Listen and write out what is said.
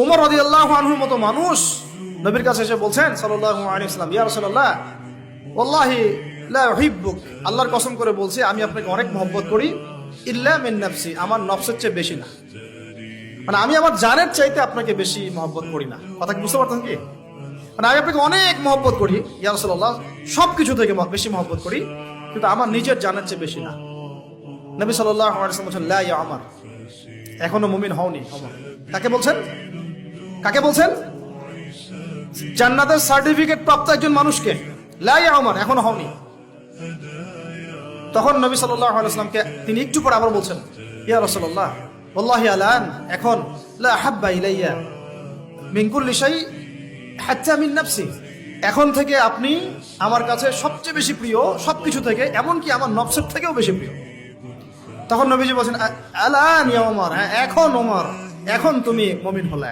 উমর রদি আল্লাহ আনহুর মতো মানুষ নবীর কাছে এসে বলছেন সাল্লাহ আলিয়াল্লাম ইয়া রসল্লাহ ওল্লাহি লা উহিব্বুক। আল্লাহর কসম করে বলছি, আমি আপনাকে অনেক মহব্বত করি, ইল্লা মিন নাফসি, আমার নফসের চেয়ে বেশি না। মানে আমি আমার জানের চাইতে আপনাকে বেশি মহব্বত করি না। কথা কি বুঝতে পারতেন কি? মানে আমি আপনাকে অনেক মহব্বত করি, ইয়া রসল্লাহ সব কিছু থেকে বেশি মহব্বত করি, কিন্তু আমার নিজের জানের চেয়ে বেশি না। নবী সাল্লাহ আমার এখনও মুমিন হওনি কাকে বলছেন? কাকে বলছেন? জান্নাতের সার্টিফিকেট প্রাপ্ত একজন মানুষকে। লাই আমার এখনও হওনি। তখন নবী সাল্লামকে তিনি একটু পর আবার বলছেন, ইয়া রসল্লাহ আল্লাহ আলান এখন লা হাব্বা ইলাইয়া মিঙ্কুল লিসাই হাচ্চা মিন নাফসি। এখন থেকে আপনি আমার কাছে সবচেয়ে বেশি প্রিয় সব কিছু থেকে, এমনকি আমার নফসের থেকেও বেশি প্রিয়। তখন নবীজি বলছেন আলান ইয়া ওমর? হ্যাঁ এখন ওমর। এখন তুমি মমিন হলে।